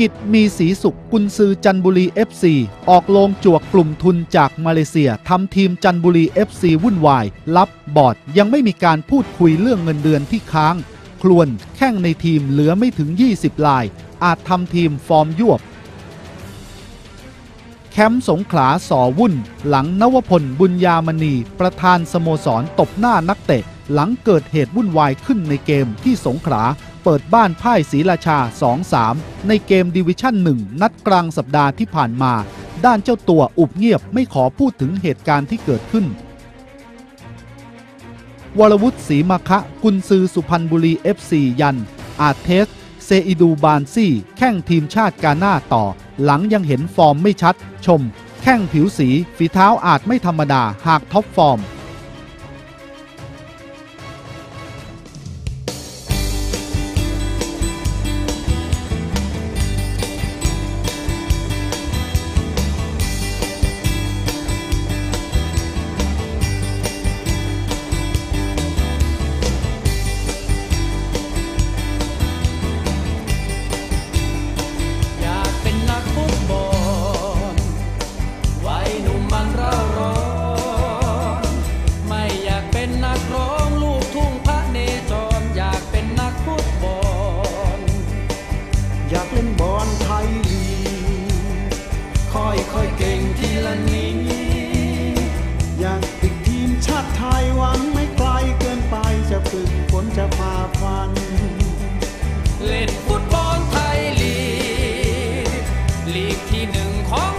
กิจมีสีสุขกุนซือจันบุรี FC ออกโลงจวกกลุ่มทุนจากมาเลเซียทำทีมจันบุรี FC วุ่นวายลับบอร์ดยังไม่มีการพูดคุยเรื่องเงินเดือนที่ค้าง คลวนแข้งในทีมเหลือไม่ถึง 20 ลาย อาจทำทีมฟอร์มยวบ แคมป์สงขลาสอวุ่น หลังนวพลบุญญามณี ประธานสโมสรตบหน้านักเตะ หลังเกิดเหตุวุ่นวายขึ้นในเกมที่สงขลา เปิดบ้านพ่ายศรีราชา 2-3 ในเกมดิวิชั่น 1 นัดกลางสัปดาห์ที่ผ่านมา ด้านเจ้าตัวอุบเงียบไม่ขอพูดถึงเหตุการณ์ที่เกิดขึ้น วรวุฒิศรีมาคะ กุนซือสุพรรณบุรี FC ยัน อาจเทส เซอิดูบานซี่ แข้งทีมชาติกาหน้าต่อ หลังยังเห็นฟอร์มไม่ชัด ชม แข้งผิวสี ฝีเท้าอาจไม่ธรรมดาหากท็อปฟอร์ม อยากเล่นบอลไทยลีกค่อยค่อยเก่งทีละนิดอยากติดทีมชาติไทยหวังไม่ไกลเกินไปจะฝึกฝนจะฝ่าฟัน เล่นฟุตบอลไทยลีกลีกที่หนึ่งของ